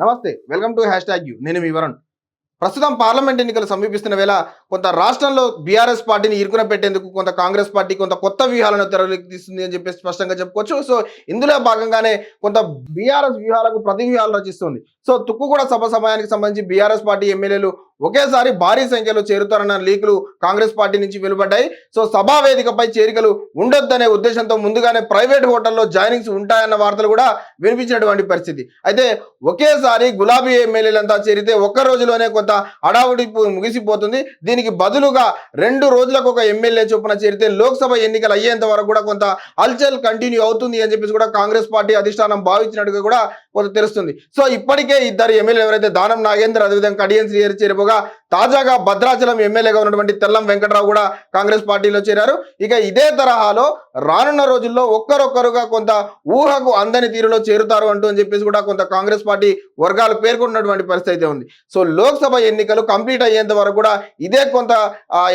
నమస్తే welcome to hash tag U. నేను మీ వరుణ్. ప్రస్తుతం పార్లమెంట్ ఎన్నికలు సమీపిస్తున్న వేళ కొంత రాష్ట్రంలో బీఆర్ఎస్ పార్టీని ఇరుకున పెట్టేందుకు కొంత కాంగ్రెస్ పార్టీ కొంత కొత్త వ్యూహాలను తెరలేకిస్తుంది అని చెప్పి స్పష్టంగా చెప్పుకోవచ్చు. సో ఇందులో భాగంగానే కొంత బీఆర్ఎస్ వ్యూహాలకు ప్రతి వ్యూహాలు రచిస్తుంది. సో తుక్కు కూడా సభ సమయానికి సంబంధించి బీఆర్ఎస్ పార్టీ ఎమ్మెల్యేలు ఒకేసారి భారీ సంఖ్యలో చేరుతారన్న లీకులు కాంగ్రెస్ పార్టీ నుంచి వెలువడ్డాయి. సో సభా వేదికపై చేరికలు ఉండొద్దనే ఉద్దేశంతో ముందుగానే ప్రైవేట్ హోటల్లో జాయినింగ్స్ ఉంటాయన్న వార్తలు కూడా వినిపించినటువంటి పరిస్థితి. అయితే ఒకేసారి గులాబీ ఎమ్మెల్యేలంతా చేరితే ఒక్క రోజులోనే కొంత అడావుడి ముగిసిపోతుంది. దీనికి బదులుగా రెండు రోజులకు ఒక ఎమ్మెల్యే చొప్పున చేరితే లోక్సభ ఎన్నికలు అయ్యేంత వరకు కూడా కొంత హల్చల్ కంటిన్యూ అవుతుంది అని చెప్పేసి కూడా కాంగ్రెస్ పార్టీ అధిష్టానం భావించినట్టుగా కూడా కొంత తెలుస్తుంది. సో ఇప్పటికే ఇద్దరు ఎమ్మెల్యేలు ఎవరైతే దానం నాగేంద్ర అదేవిధంగా కడియన్ శ్రీహరి చేరిపోగా తాజాగా భద్రాచలం ఎమ్మెల్యేగా ఉన్నటువంటి తెల్లం వెంకట్రావు కూడా కాంగ్రెస్ పార్టీలో చేరారు. ఇక ఇదే తరహాలో రానున్న రోజుల్లో ఒక్కరొక్కరుగా కొంత ఊహకు అందని తీరులో చేరుతారు అంటూ అని చెప్పేసి కూడా కొంత కాంగ్రెస్ పార్టీ వర్గాలు పేర్కొన్నటువంటి పరిస్థితి అయితే ఉంది. సో లోక్సభ ఎన్నికలు కంప్లీట్ అయ్యేంత వరకు కూడా ఇదే కొంత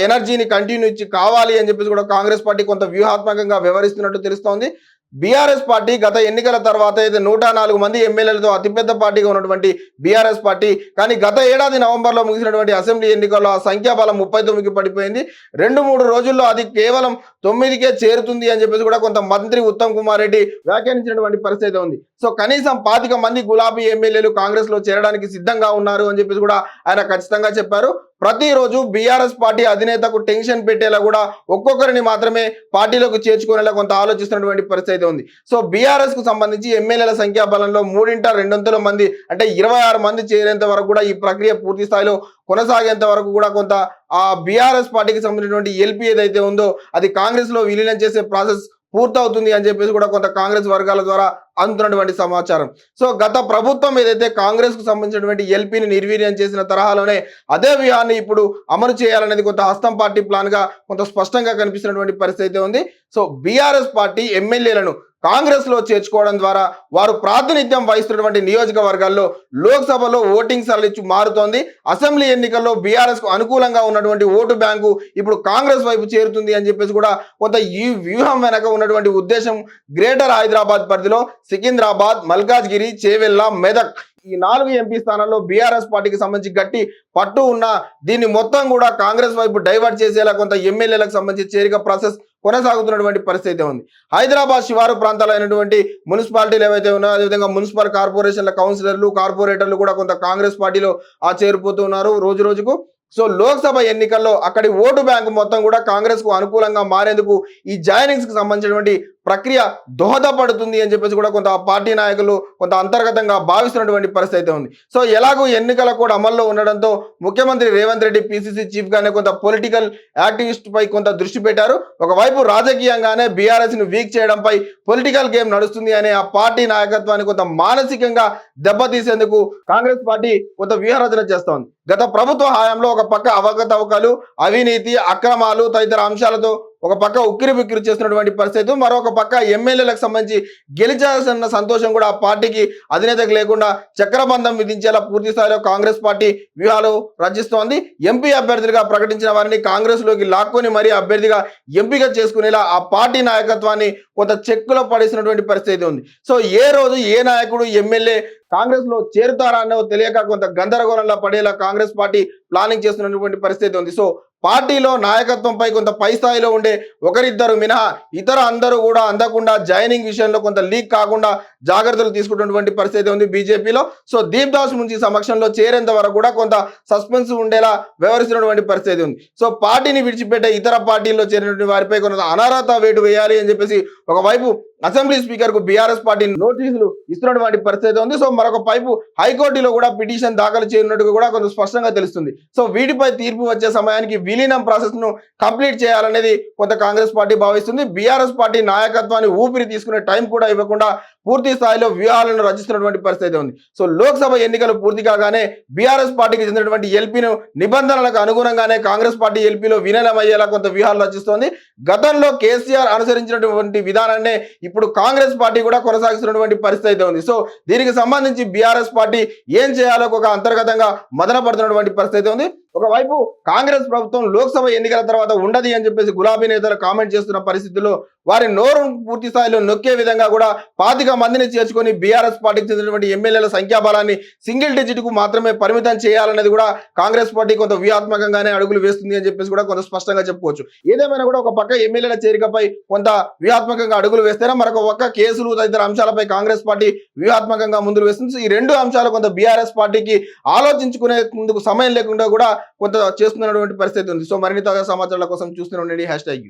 ఎనర్జీని కంటిన్యూ ఇచ్చి కావాలి అని చెప్పేసి కూడా కాంగ్రెస్ పార్టీ కొంత వ్యూహాత్మకంగా వ్యవహరిస్తున్నట్టు తెలుస్తోంది. బీఆర్ఎస్ పార్టీ గత ఎన్నికల తర్వాత అయితే నూట నాలుగు మంది ఎమ్మెల్యేలతో అతిపెద్ద పార్టీగా ఉన్నటువంటి బీఆర్ఎస్ పార్టీ కానీ గత ఏడాది నవంబర్లో ముగిసినటువంటి అసెంబ్లీ ఎన్నికల్లో ఆ సంఖ్యాబలం ముప్పై తొమ్మిదికి పడిపోయింది. రెండు మూడు రోజుల్లో అది కేవలం తొమ్మిదికే చేరుతుంది అని చెప్పేసి కూడా కొంత మంత్రి ఉత్తమ్ కుమార్ రెడ్డి వ్యాఖ్యానించినటువంటి పరిస్థితి ఉంది. సో కనీసం పాతిక మంది గులాబీ ఎమ్మెల్యేలు కాంగ్రెస్లో చేరడానికి సిద్ధంగా ఉన్నారు అని చెప్పేసి కూడా ఆయన ఖచ్చితంగా చెప్పారు. ప్రతిరోజు బీఆర్ఎస్ పార్టీ అధినేతకు టెన్షన్ పెట్టేలా కూడా ఒక్కొక్కరిని మాత్రమే పార్టీలోకి చేర్చుకునేలా కొంత ఆలోచిస్తున్నటువంటి పరిస్థితి ఉంది. సో బీఆర్ఎస్కు సంబంధించి ఎమ్మెల్యేల సంఖ్యాబలంలో మూడింట రెండొంతుల మంది అంటే ఇరవై ఆరు మంది చేరేంత వరకు కూడా ఈ ప్రక్రియ పూర్తి స్థాయిలో కొనసాగేంత వరకు కూడా కొంత ఆ బీఆర్ఎస్ పార్టీకి సంబంధించినటువంటి ఎల్పీ ఏదైతే ఉందో అది కాంగ్రెస్లో విలీనం చేసే ప్రాసెస్ పూర్తవుతుంది అని చెప్పేసి కూడా కొంత కాంగ్రెస్ వర్గాల ద్వారా అందుతున్నటువంటి సమాచారం. సో గత ప్రభుత్వం ఏదైతే కాంగ్రెస్కు సంబంధించినటువంటి ఎల్పీని నిర్వీర్యం చేసిన తరహాలోనే అదే వ్యూహాన్ని ఇప్పుడు అమలు చేయాలనేది కొంత హస్తం పార్టీ ప్లాన్గా కొంత స్పష్టంగా కనిపిస్తున్నటువంటి పరిస్థితి అయితే ఉంది. సో బీఆర్ఎస్ పార్టీ ఎమ్మెల్యేలను కాంగ్రెస్లో చేర్చుకోవడం ద్వారా వారు ప్రాతినిధ్యం వహిస్తున్నటువంటి నియోజకవర్గాల్లో లోక్సభలో ఓటింగ్ సరళించి మారుతోంది. అసెంబ్లీ ఎన్నికల్లో బీఆర్ఎస్కు అనుకూలంగా ఉన్నటువంటి ఓటు బ్యాంకు ఇప్పుడు కాంగ్రెస్ వైపు చేరుతుంది అని చెప్పేసి కూడా కొంత ఈ వ్యూహం వెనక ఉన్నటువంటి ఉద్దేశం గ్రేటర్ హైదరాబాద్ పరిధిలో సికింద్రాబాద్ మల్కాజ్గిరి చేవెళ్ళ మెదక్ ఈ నాలుగు ఎంపీ స్థానాల్లో బీఆర్ఎస్ పార్టీకి సంబంధించి గట్టి పట్టు ఉన్న దీన్ని మొత్తం కూడా కాంగ్రెస్ వైపు డైవర్ట్ చేసేలా కొంత ఎమ్మెల్యేలకు సంబంధించి చేరిక ప్రాసెస్ కొనసాగుతున్నటువంటి పరిస్థితి ఉంది. హైదరాబాద్ శివారు ప్రాంతాలైనటువంటి మున్సిపాలిటీలు ఏవైతే ఉన్నాయో అదేవిధంగా మున్సిపల్ కార్పొరేషన్ల కౌన్సిలర్లు కార్పొరేటర్లు కూడా కొంత కాంగ్రెస్ పార్టీలో ఆ చేరిపోతున్నారు రోజు రోజుకు. సో లోక్సభ ఎన్నికల్లో అక్కడి ఓటు బ్యాంకు మొత్తం కూడా కాంగ్రెస్కు అనుకూలంగా మారేందుకు ఈ జాయినింగ్స్కి సంబంధించినటువంటి ప్రక్రియ దోహదపడుతుంది అని చెప్పేసి కూడా కొంత పార్టీ నాయకులు కొంత అంతర్గతంగా భావిస్తున్నటువంటి పరిస్థితి అయితే ఉంది. సో ఎలాగో ఎన్నికల కూడా అమల్లో ఉండడంతో ముఖ్యమంత్రి రేవంత్ రెడ్డి పిసిసి చీఫ్గానే కొంత పొలిటికల్ యాక్టివిస్ట్ పై కొంత దృష్టి పెట్టారు. ఒకవైపు రాజకీయంగానే బీఆర్ఎస్ని వీక్ చేయడంపై పొలిటికల్ గేమ్ నడుస్తుంది అనే ఆ పార్టీ నాయకత్వాన్ని కొంత మానసికంగా దెబ్బతీసేందుకు కాంగ్రెస్ పార్టీ కొంత వ్యూహరచన చేస్తోంది. గత ప్రభుత్వ హయాంలో ఒక పక్క అవకతవకలు అవినీతి అక్రమాలు తదితర అంశాలతో ఒక పక్క ఉక్కిరి బిక్కిరి చేస్తున్నటువంటి పరిస్థితి మరొక పక్క ఎమ్మెల్యేలకు సంబంధించి గెలిచాల్సిన సంతోషం కూడా ఆ పార్టీకి అధినేతకు లేకుండా చక్రబంధం విధించేలా పూర్తి స్థాయిలో కాంగ్రెస్ పార్టీ వ్యూహాలు రచిస్తోంది. ఎంపీ అభ్యర్థులుగా ప్రకటించిన వారిని కాంగ్రెస్లోకి లాక్కొని మరీ అభ్యర్థిగా ఎంపిక చేసుకునేలా ఆ పార్టీ నాయకత్వాన్ని కొంత చెక్కులో పడేసినటువంటి పరిస్థితి ఉంది. సో ఏ రోజు ఏ నాయకుడు ఎమ్మెల్యే కాంగ్రెస్లో చేరుతారా అన్నో తెలియక కొంత గందరగోళంలో పడేలా కాంగ్రెస్ పార్టీ ప్లానింగ్ చేస్తున్నటువంటి పరిస్థితి ఉంది. సో పార్టీలో నాయకత్వంపై కొంత పై స్థాయిలో ఉండే ఒకరిద్దరు మినహా ఇతర అందరూ కూడా అందకుండా జాయినింగ్ విషయంలో కొంత లీక్ కాకుండా జాగ్రత్తలు తీసుకుంటున్నటువంటి పరిస్థితి ఉంది బీజేపీలో. సో దీప్ దాస్ ముంచి సమక్షంలో చేరేంత వరకు కూడా కొంత సస్పెన్స్ ఉండేలా వ్యవహరిస్తున్నటువంటి పరిస్థితి ఉంది. సో పార్టీని విడిచిపెట్టే ఇతర పార్టీల్లో చేరినటువంటి వారిపై కొంత అనర్హత వేటు వేయాలి అని చెప్పేసి ఒకవైపు అసెంబ్లీ స్పీకర్కు బీఆర్ఎస్ పార్టీ నోటీసులు ఇస్తున్నటువంటి పరిస్థితి ఉంది. సో మరొక వైపు హైకోర్టులో కూడా పిటిషన్ దాఖలు చేయనున్నట్టుగా కూడా కొంత స్పష్టంగా తెలుస్తుంది. సో వీటిపై తీర్పు వచ్చే సమయానికి విలీనం ప్రాసెస్ను కంప్లీట్ చేయాలనేది కొంత కాంగ్రెస్ పార్టీ భావిస్తుంది. బీఆర్ఎస్ పార్టీ నాయకత్వాన్ని ఊపిరి తీసుకునే టైం కూడా ఇవ్వకుండా పూర్తి స్థాయిలో వ్యూహాలను రచిస్తున్నటువంటి పరిస్థితి ఉంది. సో లోక్సభ ఎన్నికలు పూర్తి కాగానే బీఆర్ఎస్ పార్టీకి చెందినటువంటి ఎల్పీను నిబంధనలకు అనుగుణంగానే కాంగ్రెస్ పార్టీ ఎల్పీలో విలీనమయ్యేలా కొంత వ్యూహాలు రచిస్తోంది. గతంలో కేసీఆర్ అనుసరించినటువంటి విధానాన్నే ఇప్పుడు కాంగ్రెస్ పార్టీ కూడా కొనసాగిస్తున్నటువంటి పరిస్థితి అయితే ఉంది. సో దీనికి సంబంధించి బీఆర్ఎస్ పార్టీ ఏం చేయాలో ఒక అంతర్గతంగా మదన పడుతున్నటువంటి పరిస్థితి ఉంది. ఒకవైపు కాంగ్రెస్ ప్రభుత్వం లోక్సభ ఎన్నికల తర్వాత ఉండదు అని చెప్పేసి గులాబీ నేతలు కామెంట్ చేస్తున్న పరిస్థితుల్లో వారి నోరు పూర్తి స్థాయిలో నొక్కే విధంగా కూడా పాతిక మందిని చేర్చుకొని బీఆర్ఎస్ పార్టీకి చెందినటువంటి ఎమ్మెల్యేల సంఖ్యాబలాన్ని సింగిల్ డిజిట్కు మాత్రమే పరిమితం చేయాలనేది కూడా కాంగ్రెస్ పార్టీ కొంత వ్యూహాత్మకంగానే అడుగులు వేస్తుంది అని చెప్పేసి కూడా కొంత స్పష్టంగా చెప్పుకోవచ్చు. ఏదేమైనా కూడా ఒక పక్క ఎమ్మెల్యేల చేరికపై కొంత వ్యూహాత్మకంగా అడుగులు వేస్తేనే మరొక పక్క కేసులు తదితర అంశాలపై కాంగ్రెస్ పార్టీ వ్యూహాత్మకంగా ముందుకు వేస్తుంది. ఈ రెండు అంశాలు కొంత బీఆర్ఎస్ పార్టీకి ఆలోచించుకునే ముందుకు సమయం లేకుండా కూడా కొంత చేస్తున్నటువంటి పరిస్థితి ఉంది. సో మరిన్ని తాజా సమాచారాల కోసం చూస్తూనే ఉండండి. Hash tag